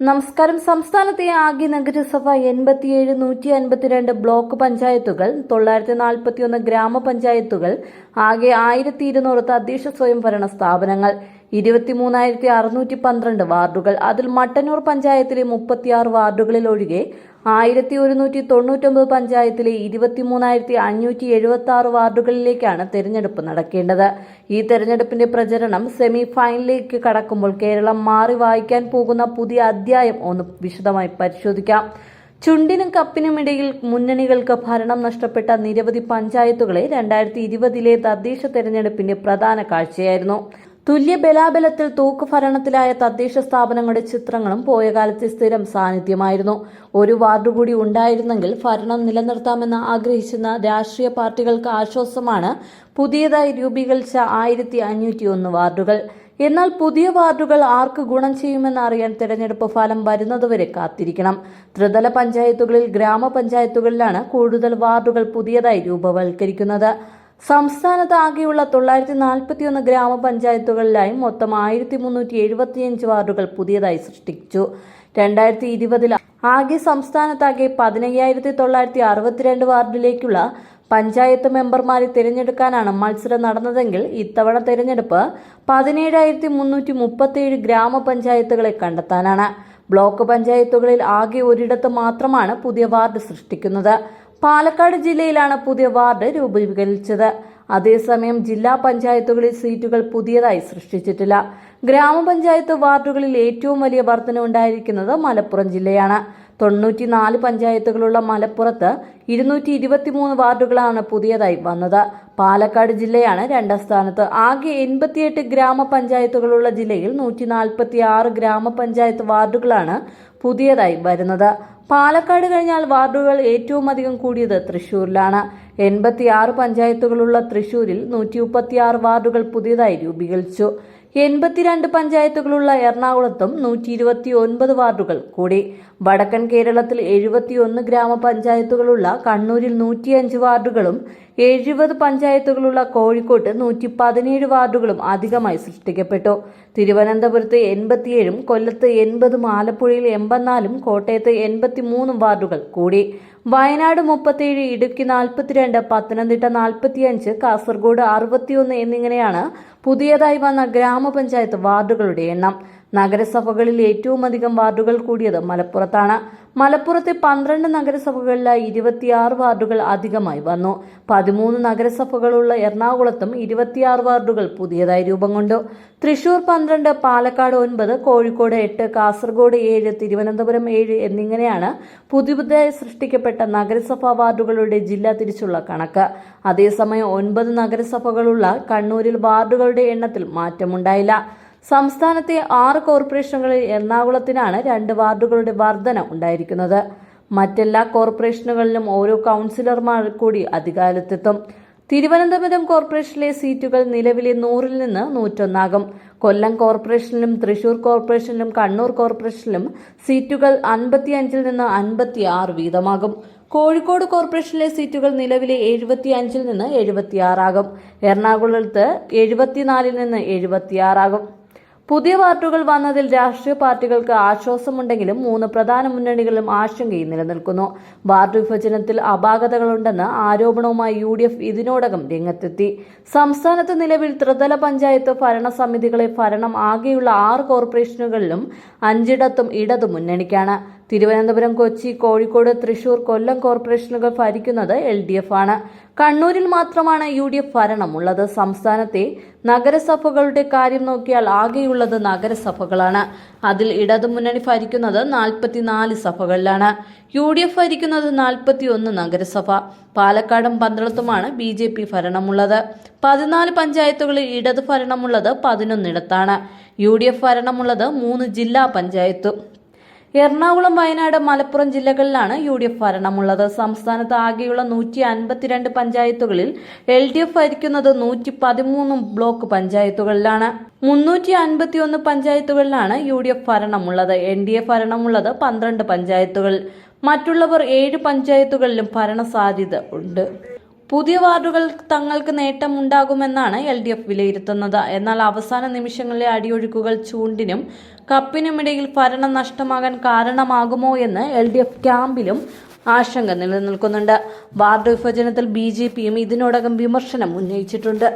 നമസ്കാരം. സംസ്ഥാനത്തെ ആകെ നഗരസഭ എൺപത്തിയേഴ് നൂറ്റി അൻപത്തിരണ്ട് ബ്ലോക്ക് പഞ്ചായത്തുകൾ തൊള്ളായിരത്തി നാൽപ്പത്തിയൊന്ന് ഗ്രാമപഞ്ചായത്തുകൾ ആകെ ആയിരത്തി ഇരുന്നൂറ് തദ്ദേശ സ്വയംഭരണ സ്ഥാപനങ്ങൾ ഇരുപത്തിമൂന്നായിരത്തി അറുന്നൂറ്റി പന്ത്രണ്ട് വാർഡുകൾ. അതിൽ മട്ടന്നൂർ പഞ്ചായത്തിലെ മുപ്പത്തിയാറ് വാർഡുകളിൽ ഒഴികെ ആയിരത്തി ഒരുന്നൂറ്റി തൊണ്ണൂറ്റൊമ്പത് പഞ്ചായത്തിലെ ഇരുപത്തിമൂന്നായിരത്തി അഞ്ഞൂറ്റി എഴുപത്തി ആറ് വാർഡുകളിലേക്കാണ് തെരഞ്ഞെടുപ്പ് നടക്കേണ്ടത്. ഈ തെരഞ്ഞെടുപ്പിന്റെ പ്രചരണം സെമി ഫൈനലിലേക്ക് കടക്കുമ്പോൾ കേരളം മാറി വായിക്കാൻ പോകുന്ന പുതിയ അധ്യായം ഒന്ന് വിശദമായി പരിശോധിക്കാം. ചുണ്ടിനും കപ്പിനും ഇടയിൽ മുന്നണികൾക്ക് ഭരണം നഷ്ടപ്പെട്ട നിരവധി പഞ്ചായത്തുകളെ രണ്ടായിരത്തി ഇരുപതിലെ തദ്ദേശ തെരഞ്ഞെടുപ്പിന്റെ പ്രധാന കാഴ്ചയായിരുന്നു. തുല്യ ബലാബലത്തിൽ തൂക്കുഭരണത്തിലായ തദ്ദേശ സ്ഥാപനങ്ങളുടെ ചിത്രങ്ങളും പോയ കാലത്തെ സ്ഥിരം സാന്നിധ്യമായിരുന്നു. ഒരു വാർഡ് കൂടി ഉണ്ടായിരുന്നെങ്കിൽ ഭരണം നിലനിർത്താമെന്ന് ആഗ്രഹിച്ചിരുന്ന രാഷ്ട്രീയ പാർട്ടികൾക്ക് ആശ്വാസമാണ് പുതിയതായി രൂപീകരിച്ച ആയിരത്തി അഞ്ഞൂറ്റി ഒന്ന് വാർഡുകൾ. എന്നാൽ പുതിയ വാർഡുകൾ ആർക്ക് ഗുണം ചെയ്യുമെന്ന് അറിയാൻ തെരഞ്ഞെടുപ്പ് ഫലം വരുന്നതുവരെ കാത്തിരിക്കണം. ത്രിതല പഞ്ചായത്തുകളിൽ ഗ്രാമപഞ്ചായത്തുകളിലാണ് കൂടുതൽ വാർഡുകൾ പുതിയതായി രൂപവൽക്കരിക്കുന്നത്. സംസ്ഥാനത്ത് ആകെയുള്ള തൊള്ളായിരത്തി നാൽപ്പത്തിയൊന്ന് ഗ്രാമപഞ്ചായത്തുകളിലായി മൊത്തം ആയിരത്തി മുന്നൂറ്റി എഴുപത്തിയഞ്ച് വാർഡുകൾ പുതിയതായി സൃഷ്ടിച്ചു. രണ്ടായിരത്തി ഇരുപതിൽ ആകെ സംസ്ഥാനത്താകെ പതിനയ്യായിരത്തി തൊള്ളായിരത്തി അറുപത്തിരണ്ട് വാർഡിലേക്കുള്ള പഞ്ചായത്ത് മെമ്പർമാരെ തിരഞ്ഞെടുക്കാനാണ് മത്സരം നടന്നതെങ്കിൽ ഇത്തവണ തിരഞ്ഞെടുപ്പ് പതിനേഴായിരത്തി മുന്നൂറ്റി മുപ്പത്തിയേഴ് ഗ്രാമപഞ്ചായത്തുകളെ കണ്ടെത്താനാണ്. ബ്ലോക്ക് പഞ്ചായത്തുകളിൽ ആകെ ഒരിടത്ത് മാത്രമാണ് പുതിയ വാർഡ് സൃഷ്ടിക്കുന്നത്. പാലക്കാട് ജില്ലയിലാണ് പുതിയ വാർഡ് രൂപീകരിച്ചത്. അതേസമയം ജില്ലാ പഞ്ചായത്തുകളിൽ സീറ്റുകൾ പുതിയതായി സൃഷ്ടിച്ചിട്ടില്ല. ഗ്രാമപഞ്ചായത്ത് വാർഡുകളിൽ ഏറ്റവും വലിയ വർധന ഉണ്ടായിരിക്കുന്നത് മലപ്പുറം ജില്ലയാണ്. തൊണ്ണൂറ്റിനാല് പഞ്ചായത്തുകളുള്ള മലപ്പുറത്ത് ഇരുന്നൂറ്റി ഇരുപത്തിമൂന്ന് വാർഡുകളാണ് പുതിയതായി വന്നത്. പാലക്കാട് ജില്ലയാണ് രണ്ടാം സ്ഥാനത്ത്. ആകെ എൺപത്തിയെട്ട് ഗ്രാമപഞ്ചായത്തുകളുള്ള ജില്ലയിൽ നൂറ്റി നാൽപ്പത്തി ആറ് ഗ്രാമപഞ്ചായത്ത് വാർഡുകളാണ് പുതിയതായി വരുന്നത്. പാലക്കാട് കഴിഞ്ഞാൽ വാർഡുകൾ ഏറ്റവും അധികം കൂടിയത് തൃശൂരിലാണ്. എൺപത്തിയാറ് പഞ്ചായത്തുകളുള്ള തൃശൂരിൽ നൂറ്റി വാർഡുകൾ പുതിയതായി രൂപീകരിച്ചു. എൺപത്തിരണ്ട് പഞ്ചായത്തുകളുള്ള എറണാകുളത്തും നൂറ്റി ഇരുപത്തി ഒൻപത് വാർഡുകൾ കൂടി. വടക്കൻ കേരളത്തിൽ എഴുപത്തിയൊന്ന് ഗ്രാമപഞ്ചായത്തുകളുള്ള കണ്ണൂരിൽ നൂറ്റിയഞ്ച് വാർഡുകളും എഴുപത് പഞ്ചായത്തുകളുള്ള കോഴിക്കോട്ട് നൂറ്റി പതിനേഴ് വാർഡുകളും അധികമായി സൃഷ്ടിക്കപ്പെട്ടു. തിരുവനന്തപുരത്ത് എൺപത്തിയേഴും കൊല്ലത്ത് എൺപതും ആലപ്പുഴയിൽ എൺപത്തിനാലും കോട്ടയത്ത് എൺപത്തിമൂന്നും വാർഡുകൾ കൂടി. വയനാട് മുപ്പത്തിയേഴ് ഇടുക്കി നാൽപ്പത്തിരണ്ട് പത്തനംതിട്ട നാൽപ്പത്തിയഞ്ച് കാസർഗോഡ് അറുപത്തിയൊന്ന് എന്നിങ്ങനെയാണ് പുതിയതായി വന്ന ഗ്രാമപഞ്ചായത്ത് വാർഡുകളുടെ എണ്ണം. നഗരസഭകളിൽ ഏറ്റവും അധികം വാർഡുകൾ കൂടിയത് മലപ്പുറത്താണ്. മലപ്പുറത്തെ പന്ത്രണ്ട് നഗരസഭകളിലായി ഇരുപത്തിയാറ് വാർഡുകൾ അധികമായി വന്നു. പതിമൂന്ന് നഗരസഭകളുള്ള എറണാകുളത്തും ഇരുപത്തിയാറ് വാർഡുകൾ പുതിയതായി രൂപം കൊണ്ടു. തൃശൂർ പന്ത്രണ്ട് പാലക്കാട് ഒൻപത് കോഴിക്കോട് എട്ട് കാസർഗോഡ് ഏഴ് തിരുവനന്തപുരം ഏഴ് എന്നിങ്ങനെയാണ് പുതിയതായി സൃഷ്ടിക്കപ്പെട്ട നഗരസഭാ വാർഡുകളുടെ ജില്ലാ തിരിച്ചുള്ള കണക്ക്. അതേസമയം ഒൻപത് നഗരസഭകളുള്ള കണ്ണൂരിൽ വാർഡുകളുടെ എണ്ണത്തിൽ മാറ്റമുണ്ടായില്ല. സംസ്ഥാനത്തെ ആറ് കോർപ്പറേഷനുകളിൽ എറണാകുളത്തിനാണ് രണ്ട് വാർഡുകളുടെ വർധന ഉണ്ടായിരിക്കുന്നത്. മറ്റെല്ലാ കോർപ്പറേഷനുകളിലും ഓരോ കൗൺസിലർമാർ കൂടി അധികാരത്തെത്തും. തിരുവനന്തപുരം കോർപ്പറേഷനിലെ സീറ്റുകൾ നിലവിലെ നൂറിൽ നിന്ന് നൂറ്റൊന്നാകും. കൊല്ലം കോർപ്പറേഷനിലും തൃശൂർ കോർപ്പറേഷനിലും കണ്ണൂർ കോർപ്പറേഷനിലും സീറ്റുകൾ അൻപത്തിയഞ്ചിൽ നിന്ന് അൻപത്തി ആറ് വീതമാകും. കോഴിക്കോട് കോർപ്പറേഷനിലെ സീറ്റുകൾ നിലവിലെ എഴുപത്തി അഞ്ചിൽ നിന്ന് എഴുപത്തിയാറാകും. എറണാകുളത്ത് എഴുപത്തിനാലിൽ നിന്ന് എഴുപത്തിയാറാകും. പുതിയ പാർട്ടികൾ വന്നതിൽ രാഷ്ട്രീയ പാർട്ടികൾക്ക് ആശ്വാസമുണ്ടെങ്കിലും മൂന്ന് പ്രധാന മുന്നണികളിലും ആശങ്കയും നിലനിൽക്കുന്നു. വാർഡ് വിഭജനത്തിൽ അപാകതകളുണ്ടെന്ന് ആരോപണവുമായി യു ഡി എഫ് ഇതിനോടകം രംഗത്തെത്തി. സംസ്ഥാനത്ത് നിലവിൽ ത്രിതല പഞ്ചായത്ത് ഭരണസമിതികളെ ഭരണം ആകെയുള്ള ആറ് കോർപ്പറേഷനുകളിലും അഞ്ചിടത്തും ഇടതു മുന്നണിക്കാണ് തിരുവനന്തപുരം കൊച്ചി കോഴിക്കോട് തൃശൂർ കൊല്ലം കോർപ്പറേഷനുകൾ ഭരിക്കുന്നത് എൽ ഡി എഫ് ആണ്. കണ്ണൂരിൽ മാത്രമാണ് യു ഡി എഫ് ഭരണമുള്ളത്. സംസ്ഥാനത്തെ നഗരസഭകളുടെ കാര്യം നോക്കിയാൽ ആകെയുള്ളത് നഗരസഭകളാണ്. അതിൽ ഇടതുമുന്നണി ഭരിക്കുന്നത് നാൽപ്പത്തിനാല് സഭകളിലാണ്. യു ഡി എഫ് ഭരിക്കുന്നത് നാൽപ്പത്തിയൊന്ന് നഗരസഭ. പാലക്കാടും പന്തളത്തുമാണ് ബി ജെ പി ഭരണമുള്ളത്. പതിനാല് പഞ്ചായത്തുകളിൽ ഇടത് ഭരണമുള്ളത് പതിനൊന്നിടത്താണ്. യു ഡി എഫ് ഭരണമുള്ളത് മൂന്ന് ജില്ലാ പഞ്ചായത്തും. എറണാകുളം വയനാട് മലപ്പുറം ജില്ലകളിലാണ് യു ഡി എഫ് ഭരണമുള്ളത്. സംസ്ഥാനത്ത് ആകെയുള്ള നൂറ്റി അൻപത്തിരണ്ട് പഞ്ചായത്തുകളിൽ എൽ ഡി എഫ് ഭരിക്കുന്നത് നൂറ്റി പതിമൂന്ന് ബ്ലോക്ക് പഞ്ചായത്തുകളിലാണ്. മുന്നൂറ്റി അൻപത്തിയൊന്ന് പഞ്ചായത്തുകളിലാണ് യു ഡി എഫ് ഭരണമുള്ളത്. എൻ ഡി എ ഭരണമുള്ളത് പന്ത്രണ്ട് പഞ്ചായത്തുകൾ. മറ്റുള്ളവർ ഏഴ് പഞ്ചായത്തുകളിലും ഭരണ സാധ്യത ഉണ്ട്. പുതിയ വാർഡുകൾ തങ്ങൾക്ക് നേട്ടമുണ്ടാകുമെന്നാണ് എൽ ഡി എഫ് വിലയിരുത്തുന്നത്. എന്നാൽ അവസാന നിമിഷങ്ങളിലെ അടിയൊഴുക്കുകൾ ചൂണ്ടിനും കപ്പിനുമിടയിൽ ഭരണം നഷ്ടമാകാൻ കാരണമാകുമോ എന്ന് എൽ ഡി എഫ് ക്യാമ്പിലും ആശങ്ക നിലനിൽക്കുന്നുണ്ട്. വാർഡ് വിഭജനത്തിൽ ബി ജെ പിയും ഇതിനോടകം വിമർശനം ഉന്നയിച്ചിട്ടുണ്ട്.